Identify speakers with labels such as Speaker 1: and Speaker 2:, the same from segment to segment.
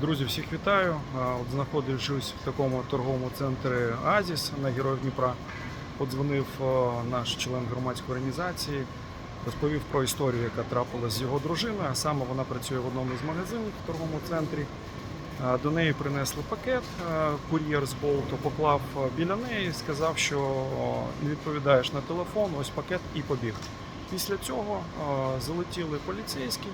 Speaker 1: Друзі, всіх вітаю. От знаходячись в такому торговому центрі Азіс на Героїв Дніпра, подзвонив наш член громадської організації, розповів про історію, яка трапилася з його дружиною. А саме вона працює в одному з магазинів в торговому центрі. До неї принесли пакет, кур'єр з болту, поклав біля неї сказав, що не відповідаєш на телефон, ось пакет і побіг. Після цього залетіли поліцейські.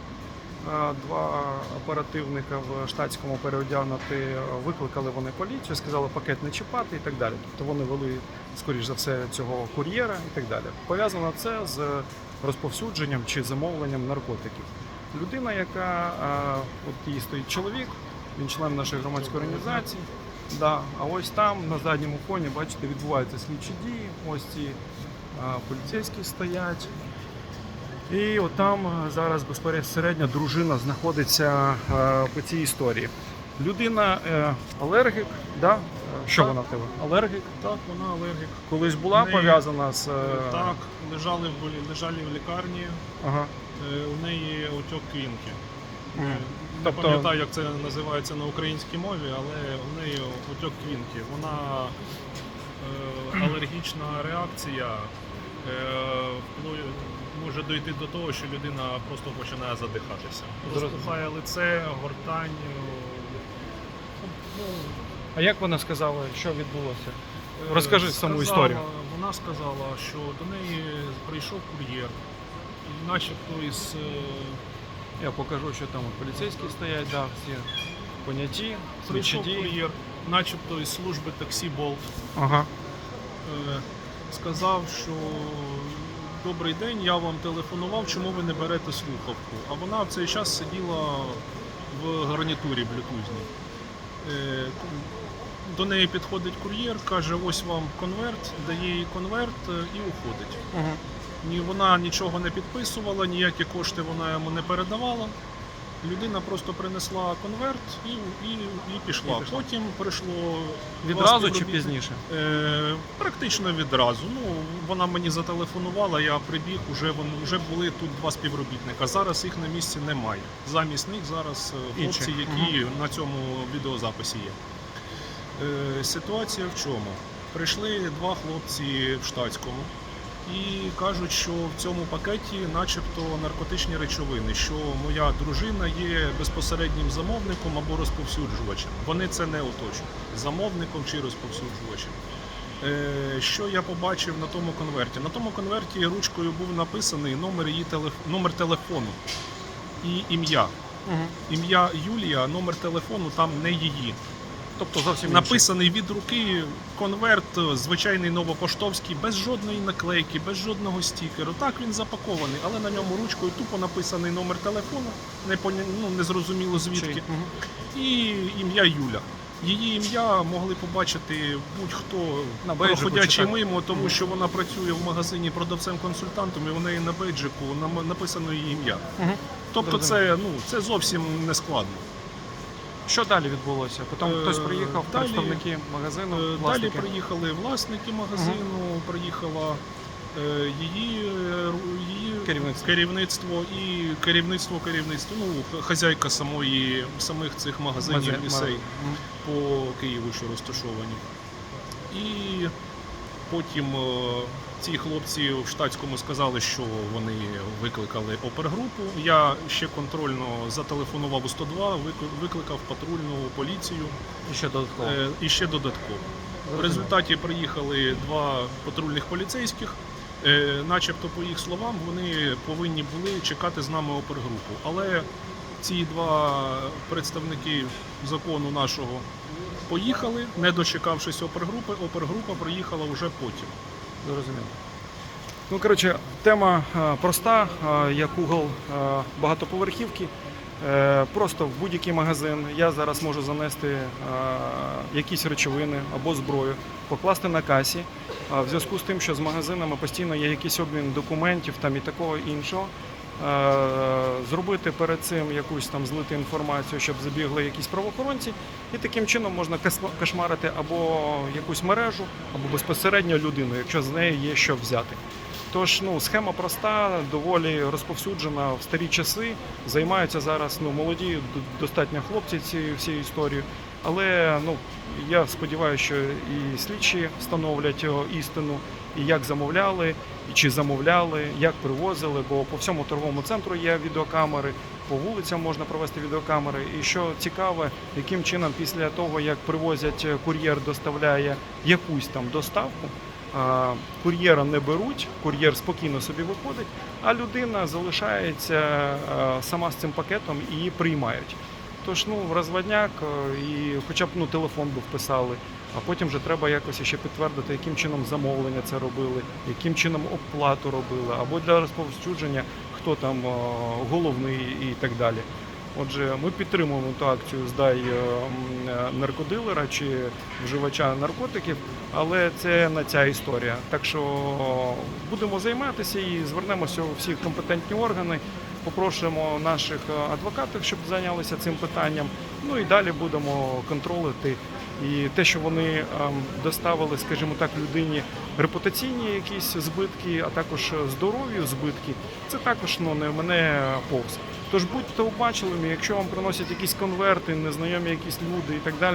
Speaker 1: Два оперативника в штатському переодягнути викликали вони поліцію, сказали пакет не чіпати і так далі. Тобто вони вели, скоріш за все, цього кур'єра і так далі. Пов'язано це з розповсюдженням чи замовленням наркотиків. Людина, яка от її стоїть чоловік, він член нашої громадської організації. Да. А ось там на задньому фоні, бачите, відбуваються слідчі дії. Ось ці поліцейські стоять. І от там е, зараз безпосередньо дружина знаходиться е, по цій історії. Людина е, алергік, да? Що
Speaker 2: Так.
Speaker 1: вона в тебе? Алергік?
Speaker 2: Так, вона алергік.
Speaker 1: Колись була
Speaker 2: неї-
Speaker 1: пов'язана з.
Speaker 2: Так, лежали в лежали в лікарні,
Speaker 1: Ага.
Speaker 2: у неї отек квінки.
Speaker 1: Мгм.
Speaker 2: Не
Speaker 1: Тобто-
Speaker 2: пам'ятаю, як це називається на українській мові, але у неї отек квінки. Вона алергічна реакція може дойти до того, що людина просто починає задихатися. Розпухає лице, гортань. Ну,
Speaker 1: А як вона сказала, що відбулося? Розкажи
Speaker 2: Е,
Speaker 1: саму історію.
Speaker 2: Вона сказала, що до неї прийшов кур'єр, і начебто із е,
Speaker 1: Я покажу, що там от поліцейські стоять, да, всі поняті,
Speaker 2: прийшов
Speaker 1: дії.
Speaker 2: кур'єр, начебто із служби таксі Болт.
Speaker 1: Ага.
Speaker 2: Е, сказав, що добрий день, я вам телефонував, чому ви не берете слухавку. А вона в цей час сиділа в гарнітурі блютузній. Е, До неї підходить кур'єр, каже, ось вам конверт, дає їй конверт е, і уходить. Ні, вона нічого не підписувала, ніякі кошти вона йому не передавала. Людина просто принесла конверт і, і, і пішла.
Speaker 1: І пішла.
Speaker 2: Потім прийшло
Speaker 1: Відразу чи пізніше?
Speaker 2: Е, практично відразу. Ну, вона мені зателефонувала, я прибіг, уже, вони, вже були тут два співробітника. Зараз їх на місці немає. Замість них зараз е, хлопці, які на цьому відеозаписі є. Е, ситуація в чому? Прийшли два хлопці в штатському і кажуть, що в цьому пакеті начебто наркотичні речовини, що моя дружина є безпосереднім замовником або розповсюджувачем. Вони це не уточнюють. Замовником чи розповсюджувачем. Е, Що я побачив на тому конверті? На тому конверті ручкою був написаний номер її телеф... номер телефону і ім'я.
Speaker 1: Угу.
Speaker 2: Ім'я Юлія, номер телефону там не її.
Speaker 1: Тобто зовсім.
Speaker 2: Написаний від руки конверт, е, звичайний новопоштовський, без жодної наклейки, без жодного стікеру. Так він запакований, але на ньому ручкою тупо написаний номер телефону, не поня... ну, незрозуміло звідки,
Speaker 1: Чий?
Speaker 2: І ім'я Юля. Її ім'я могли побачити будь-хто
Speaker 1: На
Speaker 2: проходячи
Speaker 1: чи
Speaker 2: мимо, тому що вона працює в магазині продавцем-консультантом, і у неї на бейджику написано її ім'я.
Speaker 1: Мгм.
Speaker 2: Тобто, це ну це зовсім не складно.
Speaker 1: Що далі відбулося? Потім
Speaker 2: Е,
Speaker 1: хтось приїхав,
Speaker 2: далі-
Speaker 1: представники магазину,
Speaker 2: Е, Далі приїхали власники магазину, приїхала е, її, її
Speaker 1: Керівництво.
Speaker 2: керівництво і керівництво керівництво, ну хазяйка самої самих цих магазинів
Speaker 1: Мазе-
Speaker 2: лісей
Speaker 1: Мгм.
Speaker 2: по Києву, що розташовані. І потім ці хлопці в штатському сказали, що вони викликали опергрупу. Я ще контрольно зателефонував у 102, викликав патрульну поліцію.
Speaker 1: І ще додатково.
Speaker 2: Е, і ще додатково. В результаті приїхали два патрульних поліцейських. Е, начебто, по їх словам, вони повинні були чекати з нами опергрупу. Але ці два представники закону нашого поїхали, не дочекавшись опергрупи. Опергрупа приїхала вже потім.
Speaker 1: Зрозуміло. Ну, коротше, тема е, проста, е, як угол е, багатоповерхівки. Просто в будь-який магазин я зараз можу занести якісь речовини або зброю, покласти на касі. В зв'язку з тим, що з магазинами постійно є якийсь обмін документів там і такого іншого. Е, Зробити перед цим якусь там злити інформацію, щоб забігли якісь правоохоронці, і таким чином можна кошмарити або якусь мережу, або безпосередньо людину, якщо з неї є що взяти. Тож ну, схема проста, доволі розповсюджена в старі часи. Займаються зараз ну, молоді, достатньо хлопці цією всією історією. Але ну, я сподіваюся, що і слідчі встановлять істину, і як замовляли, і чи замовляли, як привозили, бо по всьому торговому центру є відеокамери, по вулицям можна провести відеокамери. І що цікаве, яким чином після того, як привозять е, кур'єр, доставляє якусь там доставку, кур'єра не беруть, кур'єр спокійно собі виходить, а людина залишається сама з цим пакетом і її приймають. Тож ну розводняк, е, і хоча б ну телефон би вписали, а потім вже треба якось ще підтвердити, яким чином замовлення це робили, яким чином оплату робили, або для розповсюдження, хто там е, головний і так далі. Отже, ми підтримуємо ту акцію Здай е, наркодилера чи вживача наркотиків, але це не ця історія. Так що будемо займатися і звернемося у всі компетентні органи. Попросимо наших е, адвокатів, щоб зайнялися цим питанням. Ну і далі будемо контролити. І те, що вони ем, доставили, скажімо так, людині репутаційні якісь збитки, а також здоров'ю збитки, це також ну, не мене повз. Тож будьте обачливими, якщо вам приносять якісь конверти, незнайомі якісь люди і так далі.